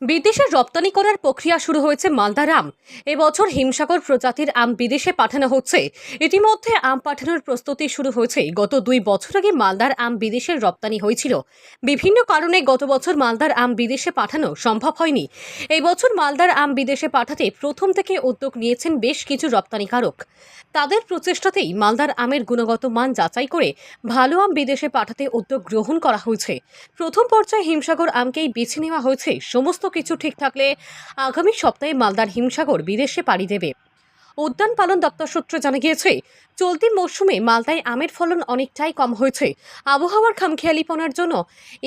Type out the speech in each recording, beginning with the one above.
বিদেশে রপ্তানি করার প্রক্রিয়া শুরু হয়েছে মালদার আম। এবছর হিমসাগর প্রজাতির আম বিদেশে পাঠানো হচ্ছে। ইতিমধ্যে আম পাঠানোর প্রস্তুতি শুরু হয়েছে গত দুই বছর আগে মালদার আম বিদেশে রপ্তানি হয়েছিল। বিভিন্ন কারণে গত বছর মালদার আম বিদেশে পাঠানো সম্ভব হয়নি। এই বছর মালদার আম বিদেশে পাঠাতে প্রথম থেকে উদ্যোগ নিয়েছেন বেশ কিছু রপ্তানিকারক। তাদের প্রচেষ্টাতেই মালদার আমের গুণগত মান যাচাই করে ভালো আম বিদেশে পাঠাতে উদ্যোগ গ্রহণ করা হয়েছে। প্রথম পর্যায়ে হিমসাগর আমকেই বেছে নেওয়া হয়েছে। সমস্ত কিছু ঠিক থাকলে আগামী সপ্তাহে মালদার হিমসাগর বিদেশে পাড়ি দেবে। উদ্যান পালন দপ্তর সূত্রে জানা গিয়েছে, চলতি মৌসুমে মালদায় আমের ফলন অনেকটাই কম হয়েছে। আবহাওয়ার খামখেয়ালিপনার জন্য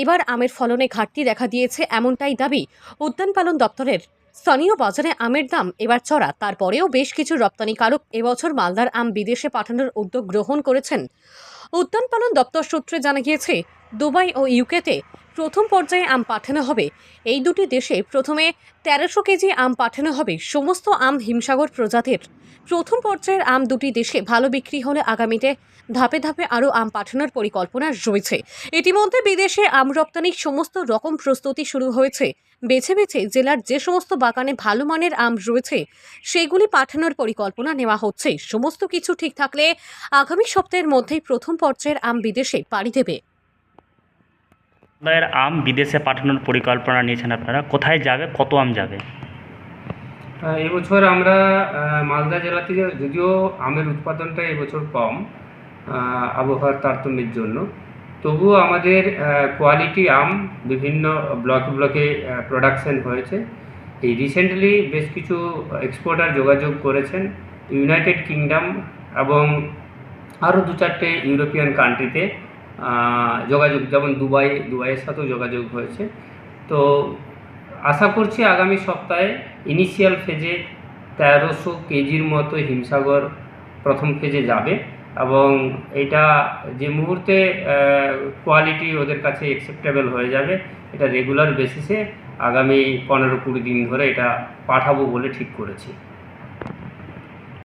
এবার আমের ফলনে ঘাটতি দেখা দিয়েছে এমনটাই দাবি উদ্যান পালন দপ্তরের। স্থানীয় বাজারে আমের দাম এবার চড়া, তারপরেও বেশ কিছু রপ্তানিকারক এবছর মালদার আম বিদেশে পাঠানোর উদ্যোগ গ্রহণ করেছেন। উদ্যান পালন দপ্তর সূত্রে জানা গিয়েছে, দুবাই ও ইউকেতে প্রথম পর্যায়ে আম পাঠানো হবে। এই দুটি দেশে প্রথমে তেরোশো কেজি আম পাঠানো হবে সমস্ত আম হিমসাগর প্রজাতির। প্রথম পর্যায়ের আম দুটি দেশে ভালো বিক্রি হলে আগামীতে ধাপে ধাপে আরও আম পাঠানোর পরিকল্পনা রয়েছে। ইতিমধ্যে বিদেশে আম রপ্তানির সমস্ত রকম প্রস্তুতি শুরু হয়েছে। বেছে বেছে জেলার যে সমস্ত বাগানে ভালো মানের আম রয়েছে, সেগুলি পাঠানোর পরিকল্পনা নেওয়া হচ্ছে। সমস্ত কিছু ঠিক থাকলে আগামী সপ্তাহের মধ্যেই প্রথম পর্যায়ের আম বিদেশে পাড়ি দেবে। মালদায়ের আম বিদেশে পাঠানোর পরিকল্পনা নিয়েছেন আপনারা। কোথায় যাবে, কত আম যাবে? এবছর আমরা মালদা জেলা থেকে যদিও আমের উৎপাদনটা এবছর কম আবহাওয়ার তারতম্যের জন্য, তবুও আমাদের কোয়ালিটি আম বিভিন্ন ব্লকে ব্লকে প্রোডাকশন হয়েছে। এই রিসেন্টলি বেশ কিছু এক্সপোর্টার যোগাযোগ করেছেন ইউনাইটেড কিংডম এবং আরও দু চারটে ইউরোপিয়ান কান্ট্রিতে যোগাযোগ, যেমন দুবাই, দুবাইয়ের সাথেও যোগাযোগ হয়েছে। তো আশা করছি আগামী সপ্তাহে ইনিশিয়াল ফেজে তেরোশো কেজির মতো হিমসাগর প্রথম ফেজে যাবে এবং এটা যে মুহূর্তে কোয়ালিটি ওদের কাছে অ্যাকসেপ্টেবল হয়ে যাবে, এটা রেগুলার বেসিসে আগামী পনেরো কুড়ি দিন ধরে এটা পাঠাবো বলে ঠিক করেছি।